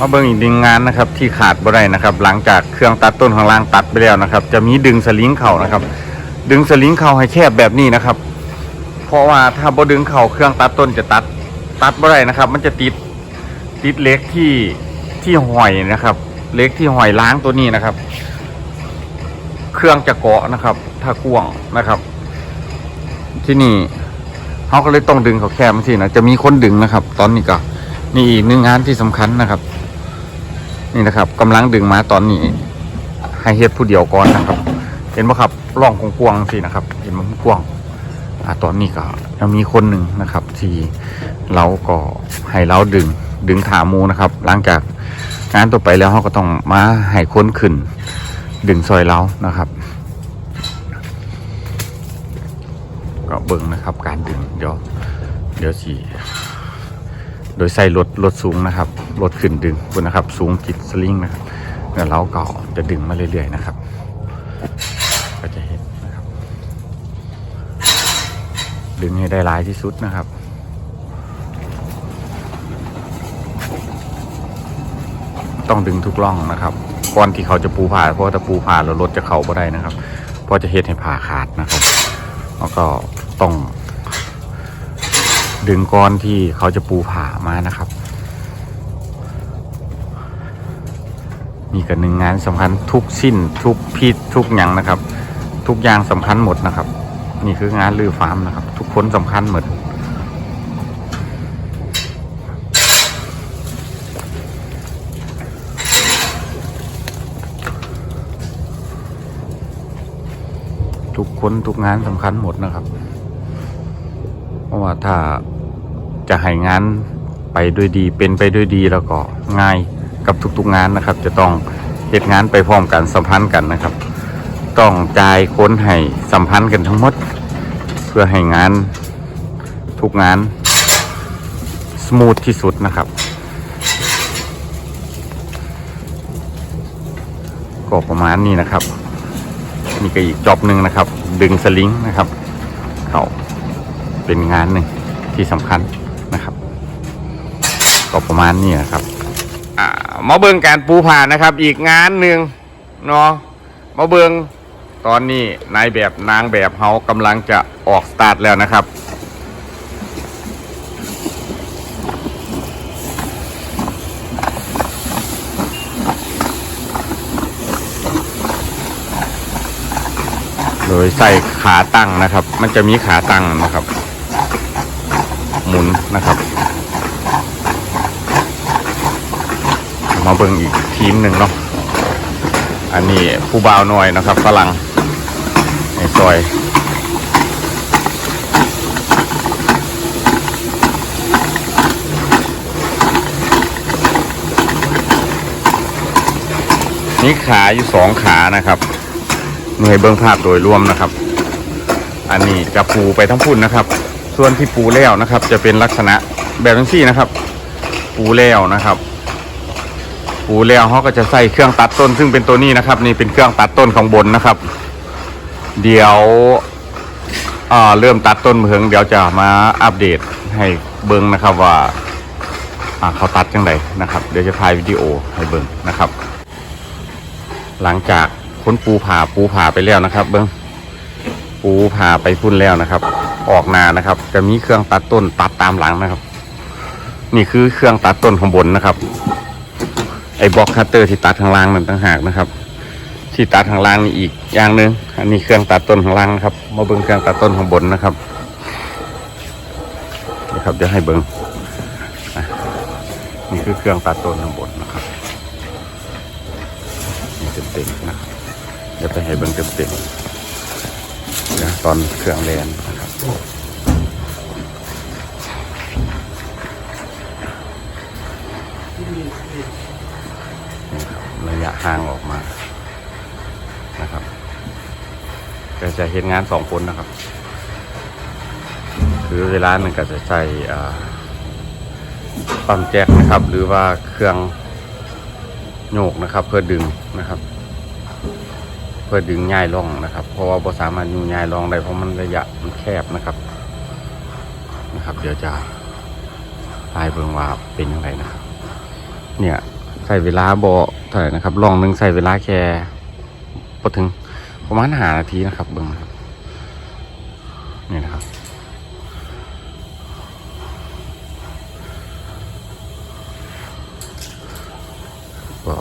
มาเบิ่งอีกหนึ่งงานนะครับที่ขาดบ่ได้นะครับ หลังจากเครื่องตัดต้นข้างล่างตัดไปแล้วนะครับ จะมีดึงสลิงเข่านะครับ ดึงสลิงเข่าให้แคบแบบนี้นะครับ เพราะว่าถ้าบ่ดึงเข่าเครื่องตัดต้นจะตัดตัดบ่ได้นะครับ มันจะติดติดเล็กที่ที่หอยนะครับ เล็กที่หอยล้างตัวนี้นะครับ เครื่องจะเกาะนะครับ ถ้ากวางนะครับ ที่นี่เขาก็เลยต้องดึงเขาแคบมาสินะจะมีคนดึงนะครับ ตอนนี้ก็นี่อีกหนึ่งงานที่สำคัญนะครับ นี่นะครับกำลังดึงมาตอนนี้ ให้เฮ็ดผู้เดียวก่อนนะครับ เห็นไหมครับร่องกว้างๆสินะครับ เห็นมันกว้างอ่าตอนนี้ก็ยังมีคนหนึ่งนะครับ ที่เราก็ให้เราดึงดึงขามูนะครับ หลังจากงานต่อไปแล้วเขาก็ต้องมาให้คนขึ้น ดึงซอยเรานะครับก็เบิ่งนะครับ การดึงเดี๋ยวเดี๋ยวสี โดยใส่รถรถสูงนะครับรถขึ้นดึงคุณนะครับ สูงจิตสลิงนะครับแล้วเราก็จะดึงมาเรื่อยๆนะครับ ก็จะเห็นนะครับ ดึงให้ได้หลายที่สุดนะครับต้องดึงทุกร่องนะครับก่อนที่เขาจะปูผ่าเพราะถ้าปูผ่าแล้วรถจะเข้าบ่ได้นะครับ เพราะจะเฮ็ดให้ผ่าขาดนะครับ แล้วก็ต้อง ดึงก้อนที่เขาจะปูผ่ามานะครับ มีกันหนึ่งงานสำคัญทุกสิ้น ทุกพิษทุกอย่างนะครับ ทุกอย่างสำคัญหมดนะครับ นี่คืองานลือฟาร์มนะครับ ทุกคนสำคัญหมดทุกคนทุกงานสำคัญหมดนะครับ เพราะว่าถ้า จะให้งานไปด้วยดีเป็นไปด้วยดีแล้วก็ง่ายกับทุกๆงานนะครับ จะต้องเหตุงานไปพร้อมกันสัมพันธ์กันนะครับ ต้องจ่ายคนให้สัมพันธ์กันทั้งหมด เพื่อให้งานทุกงานสมูทที่สุดนะครับก็ประมาณนี้นะครับนี่ก็อีกจอบหนึ่งนะครับ ดึงสลิงนะครับเขาเป็นงานหนึ่งที่สำคัญ ก็ประมาณนี้นะครับมาเบิงการปูผ่านนะครับ อีกงานหนึ่งเนาะมาเบิงตอนนี้นายแบบนางแบบเขากำลังจะออกสตาร์ทแล้วนะครับโดยใส่ขาตั้งนะครับ มันจะมีขาตั้งนะครับ หมุนนะครับ มาเบิ่งอีกทีมหนึ่งเนาะอันนี้ผู้บ่าวหน่อยนะครับฝรั่งในซอยนี่ขาอยู่สองขานะครับเหน่วยเบื้องภาพโดยรวมนะครับ อันนี้จะปูไปทั้งพุ่นนะครับ ส่วนที่ปูแล้วนะครับ จะเป็นลักษณะแบบนี้นะครับ ปูแล้วนะครับ ปูแล้วเขาก็จะใส่เครื่องตัดต้นซึ่งเป็นตัวนี้นะครับ นี่เป็นเครื่องตัดต้นข้างบนนะครับ เดี๋ยวเริ่มตัดต้นเพิงเดี๋ยวจะมาอัปเดตให้เบิ้งนะครับว่าเขาตัดจังไดนะครับ เดี๋ยวจะถ่ายวิดีโอให้เบิ้งนะครับ หลังจากค้นปูผ่าปูผ่าไปแล้วนะครับ เบิ้งปูผ่าไปพุ่นแล้วนะครับ ออกนานะครับ จะมีเครื่องตัดต้นตัดตามหลังนะครับ นี่คือเครื่องตัดต้นข้างบนนะครับ ไอ้บล็อกคัตเตอร์ที่ตัดข้างล่างนั่นต่างหากนะครับ ที่ตัดข้างล่างนี่อีกอย่างหนึ่งอันนี้เครื่องตัดต้นข้างล่างนะครับ มาเบิ้งเครื่องตัดต้นข้างบนนะครับนี่ครับเดี๋ยวให้เบิ้งนี่คือเครื่องตัดต้นข้างบนนะครับนี่เต็มๆนะครับเดี๋ยวไปให้เบิ้งเต็มๆนะตอนเครื่องแลนนะครับ นี่ครับระยะห่างออกมานะครับก็จะเห็นงานสองคนนะครับ คือเวลาหนึ่งก็จะใช้อ่ปั๊มแจ็คนะครับ หรือว่าเครื่องโยกนะครับ เพื่อดึงนะครับ เพื่อดึงง่ายล่องนะครับ เพราะว่าบ่สามารถยูง่ายล่องได้เพราะมันระยะมันแคบนะครับนะครับ เดี๋ยวจะทายเบิ่งว่าเป็นยังไงนะครับเนี่ย ใส่เวลาบ่เท่าไหร่นะครับลองหนึ่งใส่เวลาแค่พอถึงประมาณหานาทีนะครับเบิ่งนะครับนี่นะครับก็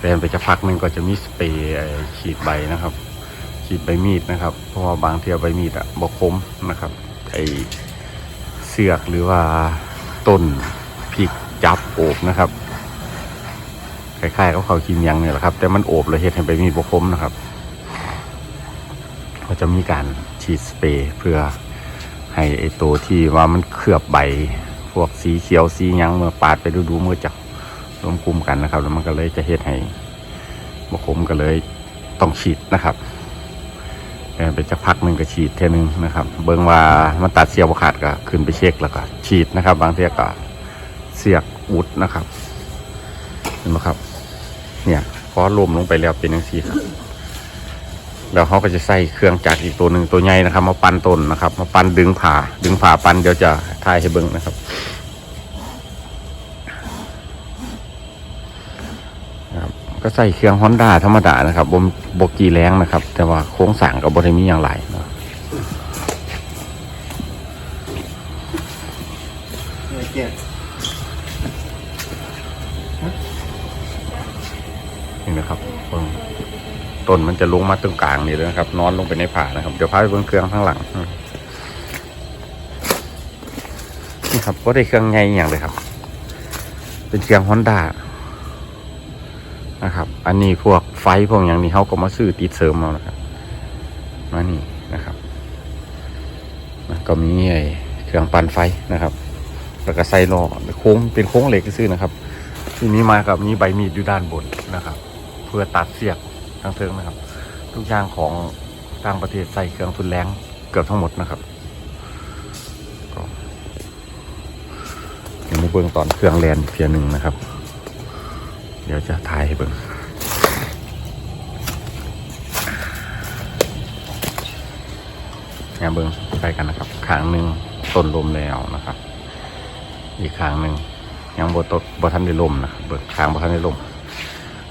แลนไปจะพักหนึ่งก็จะมีสเปรย์ฉีดใบนะครับ ฉีดใบมีดนะครับ เพราะว่าบางเทีใบมีดอะบกคมนะครับ ไอเสือกหรือว่าต้นพริกจับโอบนะครับ คล้ายๆกับเขาวกินยังเนี่ยแหละครับ แต่มันโอบเลยเห็ดให้ใบมีดบกคมนะครับ ก็จะมีการฉีดสเปรย์เพื่อให้ไอตัวที่ว่ามันเคลือบใบ พวกสีเขียวสียังเมื่อปาดไปดูๆเมื่อจับรวมกลุ่มกันนะครับ แล้วมันก็เลยจะเฮ็ดให้บกคมก็เลยต้องฉีดนะครับเออไปจะพักหนึ่งก็ฉีดเท่านึงนะครับ เบิ่งว่ามันตัดเสียบขาดก็ขึ้นไปเช็คแล้วก็ฉีดนะครับ บางทีก็เสียกอุดนะครับเห็นไหมครับ เนี่ยพอลมลงไปแล้วเป็นอย่างนี้ครับแล้วเขาก็จะใส่เครื่องจักรอีกตัวหนึ่งตัวใหญ่นะครับ มาปั้นต้นนะครับ มาปั้นดึงผ่า ดึงผ่าปั้นเดี๋ยวจะทายให้เบิ่งนะครับครับก็ใส่เครื่องฮอนด้าธรรมดานะครับบมบกีแรงนะครับ แต่ว่าโค้งสั่งกับบริมีอย่างไรเนาะเนี่ยเนี่นะครับเบิ่งต้นมันจะลงมาตรงกลางนี่เลยนะครับ นอนลงไปในผ่านะครับ เดี๋ยวพาไปเบิ่งเครื่องข้างหลัง นี่ครับก็ได้เครื่องไงอย่างเลยครับ เป็นเครื่องฮอนด้านะครับ อันนี้พวกไฟพวกอย่างนี้เขาก็มาซื้อติดเสริมเอานะครับ มานี่นะครับ ก็มีไอ้เครื่องปั่นไฟนะครับ แล้วก็ใส่ล้อโค้งเป็นโค้งเหล็กซื้อนะครับ ที่นี้มากับมีใบมีดอยู่ด้านบนนะครับ เพื่อตัดเสียกทางเทิงนะครับ ทุกอย่างของต่างประเทศใส่เครื่องทุนแรงเกือบทั้งหมดนะครับเดี๋ยวมาเบิ่งตอนเครื่องแลนเพียหนึ่งนะครับ เดี๋ยวจะถ่ายให้เบิ่งงานเบิ่งใกล้กันนะครับขางหนึ่งต้นลมแล้วนะครับ อีกขางหนึ่งยังบตกบทันได้ลมนะครับเบิกทางบทันได้ลม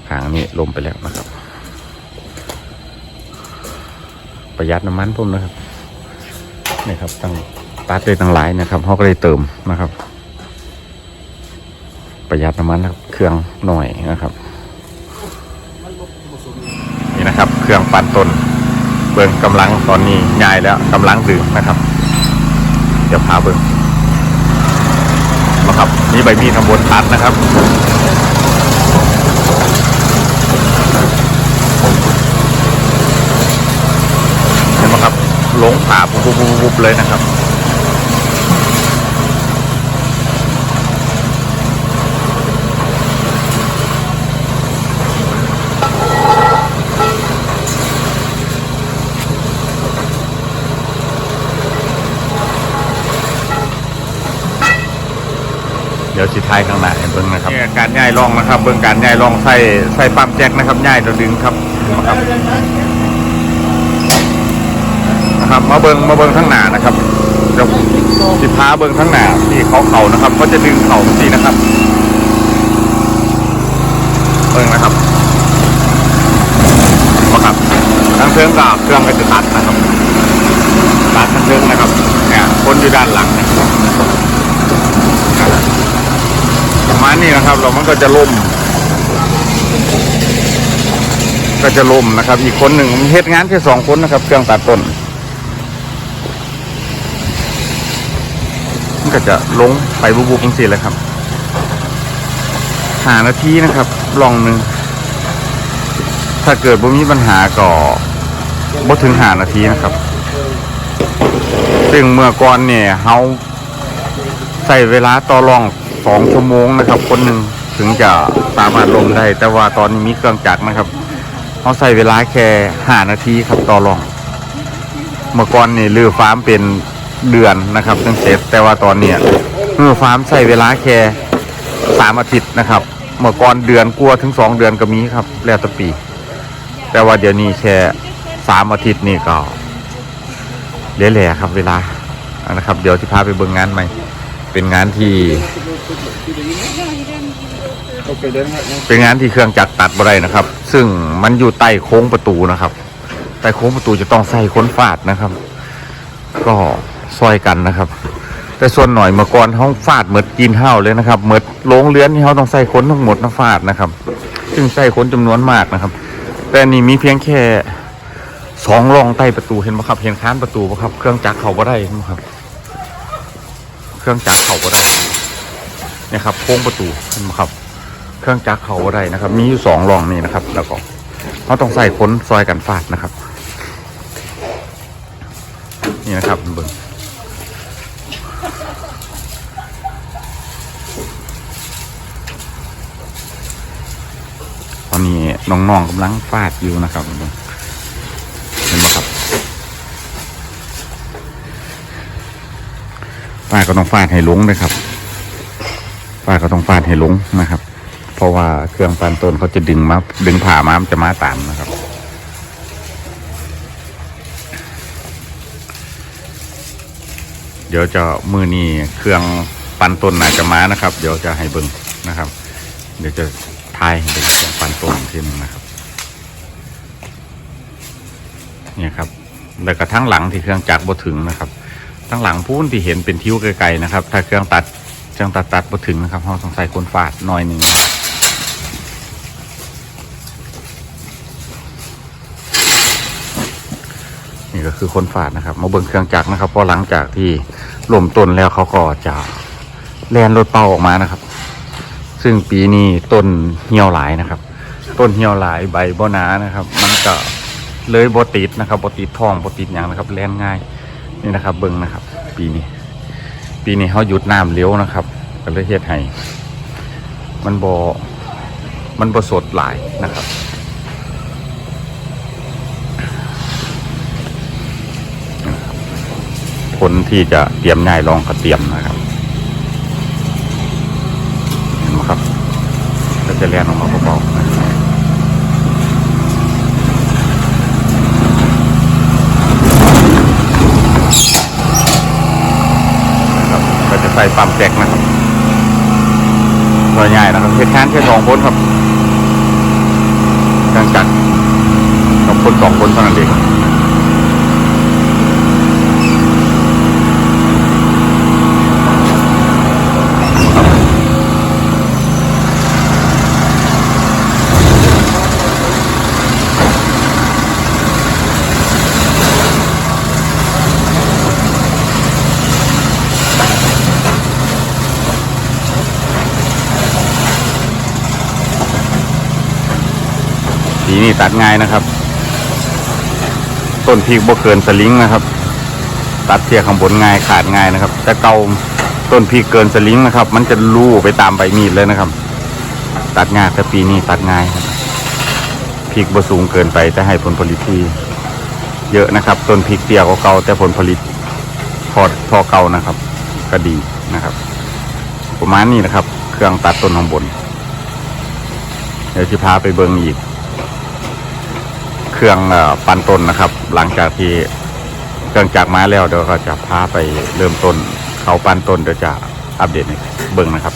ทางนี้ลมไปแล้วนะครับ ประหยัดน้ำมันพุ่มนะครับนี่ครับตั้งตัดเลยตั้งหลายนะครับเขาก็เลยเติมนะครับ ประหยัดน้ำมันนะครับเครื่องหน่อยนะครับนี่นะครับ เครื่องปั่นต้นเบิ่งกำลังตอนนี้ง่ายแล้วกำลังดึงนะครับ เดี๋ยวพาเบิ่งนะครับนี่ใบมีดทำบนตัดนะครับ เห็นไหม ครับลงผาปุ๊บปุ๊บปุ๊บเลยนะครับ เดี๋ยวสิท้ายข้างหน้าให้เบิ้งนะครับนี่การย่ายร่องนะครับ เบิ้งการย่ายร่องใส่ใส่ปั๊มแจ็คนะครับย่ายตัวดึงครับนะครับ นะครับ มาเบิ้งมาเบิ้งข้างหน้านะครับเดี๋ยวสิพาเบิ้งข้างหน้าที่เขาเข่านะครับเขาจะดึงเข่าสีนะครับ เบิงนะครับมาครับทางเครื่องกับเครื่องก็จะตัดนะครับตัดทางเครื่องนะครับเนี่ยคนอยู่ด้านหลังนยประมาณนี้นะครับ เรามันก็จะล่มก็จะล่มนะครับ อีกคนหนึ่งเฮ็ดงานแค่สองคนนะครับ เครื่องตัดต้นมัน ก็จะลงไปบุบๆจังสิเลยครับหานาทีนะครับลองหนึ่งถ้าเกิดบ่มีปัญหาก็บ่ถึงหานาทีนะครับ ซึ่งเมื่อก่อนเนี่ยเฮาใส่เวลาต่อรองสองชั่วโมงนะครับ คนหนึ่งถึงจะสามารถลงได้ แต่ว่าตอนนี้มีเครื่องจักรนะครับเขาใส่เวลาแค่หานาทีครับต่อรอง เมื่อก่อนเนี่ยลือฟาร์มเป็น เดือนนะครับถึงเสร็จแต่ว่าตอนเนี้ยลือฟาร์มใส่เวลาแค่สามอาทิตย์นะครับ เมื่อก่อนเดือนกลัวถึงสองเดือนก็มีครับ แล้วแต่ปี แต่ว่าเดี๋ยวนี้แค่สามอาทิตย์นี่ก็เละๆครับ เวลานะครับ เดี๋ยวที่พาไปเบิ่งงานใหม่ เป็นงานที่เคเดินครับเป็นงานที่เครื่องจักรตัดบ่ได้นะครับ ซึ่งมันอยู่ใต้โค้งประตูนะครับ ใต้โค้งประตูจะต้องใส่ค้นฟาดนะครับ ก็ ซอยกันนะครับ แต่ส่วนหน่อยเมื่อก่อนห้องฟาดเหมือดกินเห้าเลยนะครับเหมือดโรงเรือนที่เขาต้องใส่ค้นทั้งหมดนะฟาดนะครับ ซึ่งใส่ค้นจำนวนมากนะครับ แต่นี่มีเพียงแค่สองรองใต้ประตูเห็นไหมครับเห็นค้านประตูไหมครับ เครื่องจักรเขาบ่ได้เห็นไหมครับ เครื่องจักรเขาบ่ได้นี่ครับโค้งประตูเห็นไหมครับ เครื่องจักรเขาบ่ได้นะครับ มีอยู่สองรองนี่นะครับ แล้วก็เขาต้องใส่ค้นซอยกันฟาดนะครับ นี่นะครับเบิ้งตอ น้องๆกำลังฟาดอยู่นะครับเบิ่งเห็นไหมครับฟาดก็ต้องฟาดให้ลงเลยครับฟาดก็ต้องฟาดให้ลงนะครับ เพราะว่าเครื่องฟันต้นเขาจะดึงมาดึงผ่ามามจะมาตามนะครับเดี๋ยวจะมือนี้เครื่องปันต้นอาจจะมานะครับ เดี๋ยวจะให้เบิ่งนะครับ เดี๋ยวจะ ทายให้เบิ่งเครื่องปันต้นอีกทีหนึงนะครับ เนี่ยครับ แล้วก็ทั้งหลังที่เครื่องจักรบ่ถึงนะครับ ทั้งหลังพูนที่เห็นเป็นทิ้วไกลๆนะครับ ถ้าเครื่องตัดเครื่องตัดตัดบ่ถึงนะครับเราต้องใส่คนฟาดหน่อยหนึ่งนี่ก็คือคนฟาดนะครับ มาเบิ่งเครื่องจักรนะครับเพราะหลังจากที่รวมต้นแล้วเขาก็จะแลนรถเป่าออกมานะครับ ซึ่งปีนี้ต้นเหี่ยวหลายนะครับ ต้นเหี่ยวหลายใบบ่หนานะครับ มันก็เลยบติดนะครับบติดทองบติดหยังนะครับแล่นง่ายนี่นะครับ เบิ่งนะครับ ปีนี้ ปีนี้เขาหยุดน้ำเลี้ยวนะครับก็เลยเฮ็ดให้มันบ่มันบสดหลายนะครับคนที่จะเตรียมง่ายลองก็เตรียมนะครับ เห็นไหมครับก็ จะแล่นออกมาเบาๆก็จะใส่ปั๊มแจ็คนะครับตัวใหญ่นะครับเหตุการณ์แค่สองคนครับเครื่องจักรกับคนสองคนเท่านั้นเอง นี่ตัดง่ายนะครับ ต้นพริกบ่เกินสลิงนะครับ ตัดเสียข้างบนง่ายขาดง่ายนะครับ แต่เกาต้นพริกเกินสลิงนะครับ มันจะลู่ไปตามใบมีดเลยนะครับ ตัดง่ายแต่ปีนี้ตัดง่ายครับพริกบ่สูงเกินไปแต่ให้ผลผลิตที่เยอะนะครับ ต้นพริกเตี้ยกว่าเก่าแต่ผลผลิตพอพอเก่านะครับ ก็ดีนะครับ ประมาณนี้นะครับ เครื่องตัดต้นข้างบน เดี๋ยวจะพาไปเบิงอีก เครื่องเอ่อปันต้นนะครับ หลังจากที่เครื่องจากมาแล้วเดี๋ยวก็จะพาไปเริ่มต้นเขาปันต้นเดี๋ยวจะอัปเดตเบิ้งนะครับ